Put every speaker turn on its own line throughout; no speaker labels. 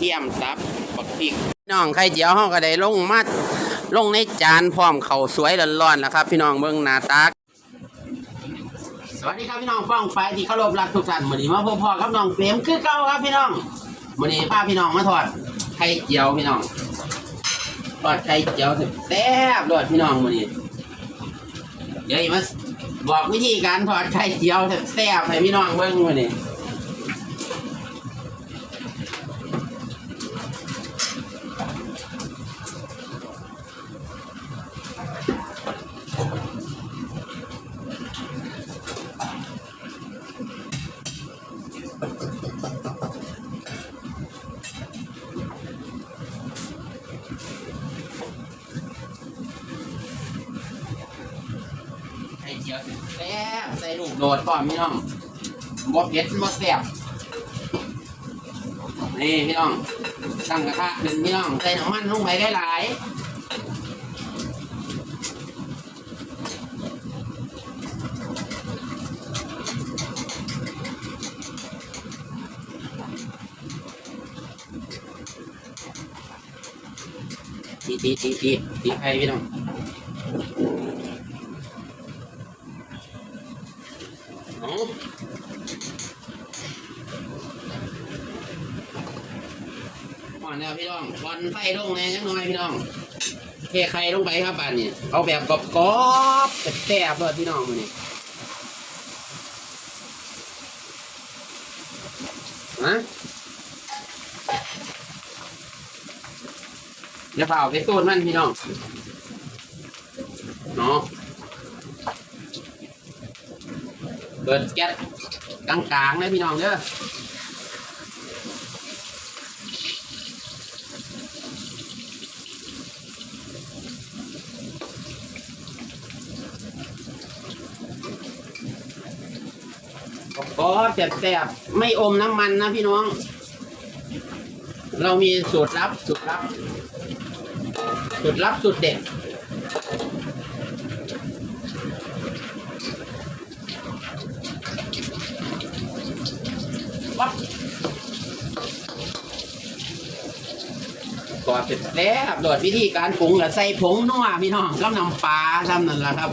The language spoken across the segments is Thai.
เทียมสับบักพริกน้องไข่เจียวห้องก็ได้ลงมาลงในจานพร้อมเขาวสวยร้อนๆแล้วครับ พี่น้องเบิ่งหน้าตาสวัสดีครับพี่น้องฟ้องไปที่เคารพรักทุกท่านมื้อนี้มาพบพ่อกับน้องเปรมคือเก่าครับพี่น้องมื้อนี้พาพี่น้องมาทอดไข่เจียวพี่น้องทอดไข่เจียวแซ่บๆรสพี่น้องมื้อนี้เดี๋ยวอีมาบอกวิธีการทอดไข่เจียวแซ่บๆให้พี่น้องเบิ่งมื้อนี้ ลูกโดดก่อนพี่น้องบ่เผ็ดบ่แซ่บนี่พี่น้องตั้งกระทะขึ้นพี่น้องใส่น้ำมันลงไปได้หลายทีทีทีทีทีไข่พี่น้อง เอาก่อนแล้วพี่น้องบอลไฟลงแน่ยังน้อยพี่น้องเทไข่ลงไปครับบ้านนี้ เอาแบบกรอบๆแซ่บๆเลยพี่น้องมื้อนี้ฮะอย่าเผาไปตูดมันพี่น้องเนาะ เปิดแก๊สกลางๆนะพี่น้องเด้อก็แซ่บๆไม่อมน้ำมันนะพี่น้อง เรามีสูตรลับสูตรลับสูตรลับสูตรเด็ด ปั๊บก็เป็นแซ่บโดดวิธีการปรุงก็ใส่ผงนัวพี่น้องกับน้ำปลาทำนั่นแหละครับ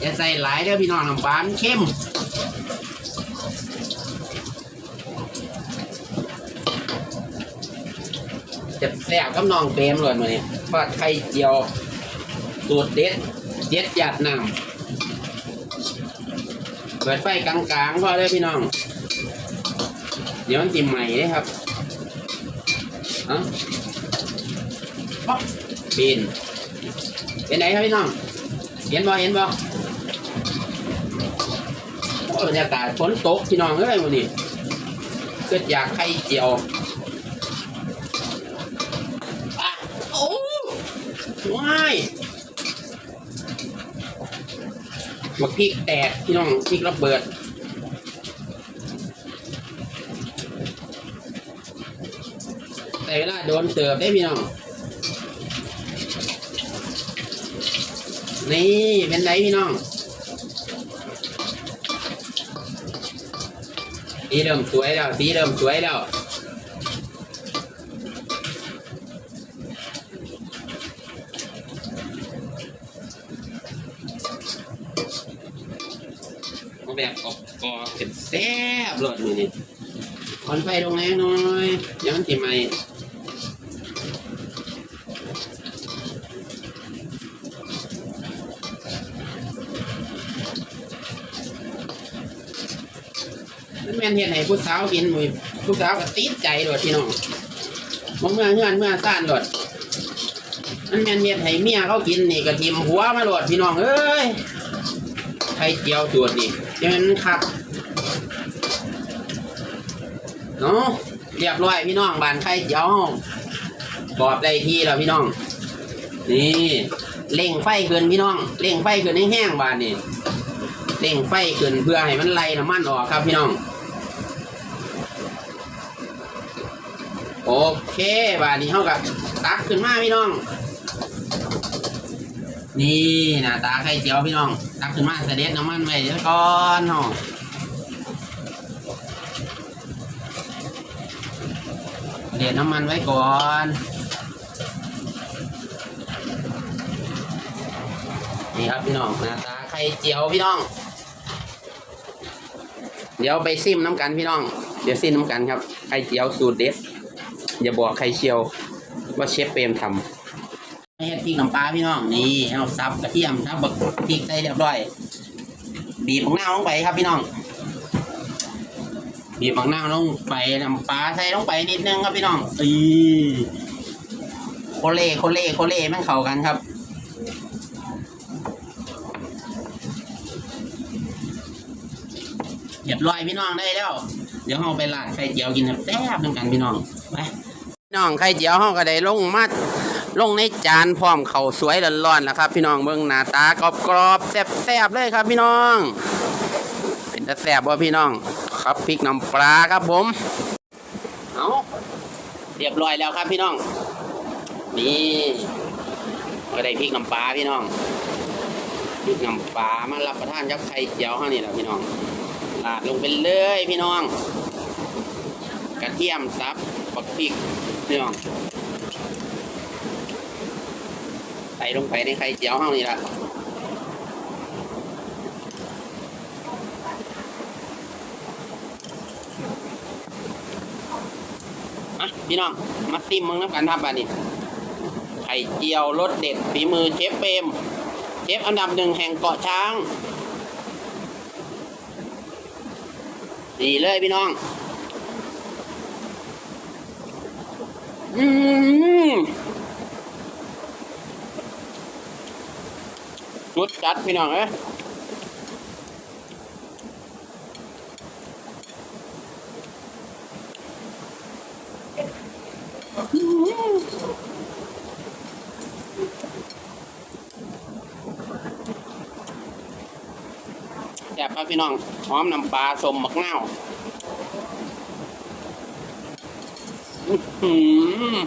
อย่าใส่หลายเด้อพี่น้องน้ำปลาเข้มจะแซ่บกับน้องเปรมเลยมาเนี่ยทอดไข่เจียวสูตรเด็ด เด็ดหยาดน้ำเปิดไฟกลางๆพอเลยพี่น้อง ดี๋ยวมันติมใหม่เลยครับเอ้าป๊อกปีนเป็นไหนครับพี่น้อง เห็นบ่เห็นบ่โอ้บรรยากาศฝนตกพี่น้องเอ้ยวันนี้เกิดอยากไข่เจียวอะโอ้ว้ายมาพริกแตกพี่น้องพริกระเบิด แต่เวลาโดนเติบได้พี่น้อง นี่เป็นไรพี่น้องสีเริ่มสวยแล้วสีเริ่มสวยแล้วเอาแบบกรอเป็นแซ่บรสมือนี่คอนไฟลงแรงหน่อยเดี๋ยวมันติไหม มันแม่นเห็นให้ผู้สาวกินมือผู้สาวก็ติดใจโดดพี่น้องมองเมื่อเงื่อนเมื่อซ่านโดดมันแม่นเห็นให้เมียเขากินนี่ก็ทิมหัวมาโดดพี่น้องเอ้ยไข่เจียวตัวนี่เดี๋ยวมันขับเนาะเรียบร้อยพี่น้องบานไข่เจียวเรากรอบได้ที่แล้วพี่น้อง นี่เร่งไฟขึ้นพี่น้องเร่งไฟขึ้นให้แห้งบานนี่เร่งไฟขึ้นเพื่อให้มันไล่น้ำมันออกครับพี่น้อง โอเคบานนี้เท่ากับตักขึ้นมาพี่น้อง นี่หน้าตาไข่เจียวพี่น้อง ตักขึ้นมาเสด็จน้ำมันไว้เดี๋ยวก่อนเนาะเดือดน้ำมันไว้ก่อนนี่ครับพี่น้องหน้าตาไข่เจียวพี่น้อง เดี๋ยวไปซิมน้ำกันพี่น้อง เดี๋ยวซิมน้ำกันครับไข่เจียวสูตรเด็ด อย่าบอกไข่เชียวว่าเชฟเปรมทำเฮ็ดพริกน้ำปลาพี่น้องนี่เอาซับกระเทียมซับบักพริกใส่เรียบร้อย บีบมะนาวลงไปครับพี่น้อง บีบมะนาวลงไปน้ำปลาใส่ลงไปนิดนึงครับพี่น้องอีโคเล่โคเล่โคเล่แม่งเข้ากันครับเรียบร้อยพี่น้องได้แล้ว เดี๋ยวเราไปลาดไข่เจียวกินแซ่บๆด้วยกันพี่น้องไป น้องไข่เจียวเราก็ได้ลงมาลงในจานพร้อมเข้าสวยร้อนๆแล้วครับ พี่น้องเบิ่งหน้าตากรอบๆแซ่บๆเลยครับ พี่น้อง เป็นตาแซ่บบ่พี่น้อง ครับพริกน้ำปลาครับผมเอาเรียบร้อยแล้วครับพี่น้อง นี่ก็ได้พริกน้ำปลาพี่น้องพริกน้ำปลามารับประทานกับไข่เจียวเฮานี่แหละพี่น้องลาดลงไปเลยพี่น้อง กระเทียมซับ ปักพริกพี่น้องใส่ลงไปในไข่เจียวเฮานี่ละอะพี่น้อง มาซิมมึงน้ำกันทำบ้านี่ไข่เจียวรสเด็ดฝีมือเชฟเปรมเชฟอันดับหนึ่งแห่งเกาะช้างดีเลยพี่น้อง อืมรุดจัดพี่น้องเอ้ยแซ่บครับพี่น้อง หอมน้ำปลาสมมักนา วอื้อหือ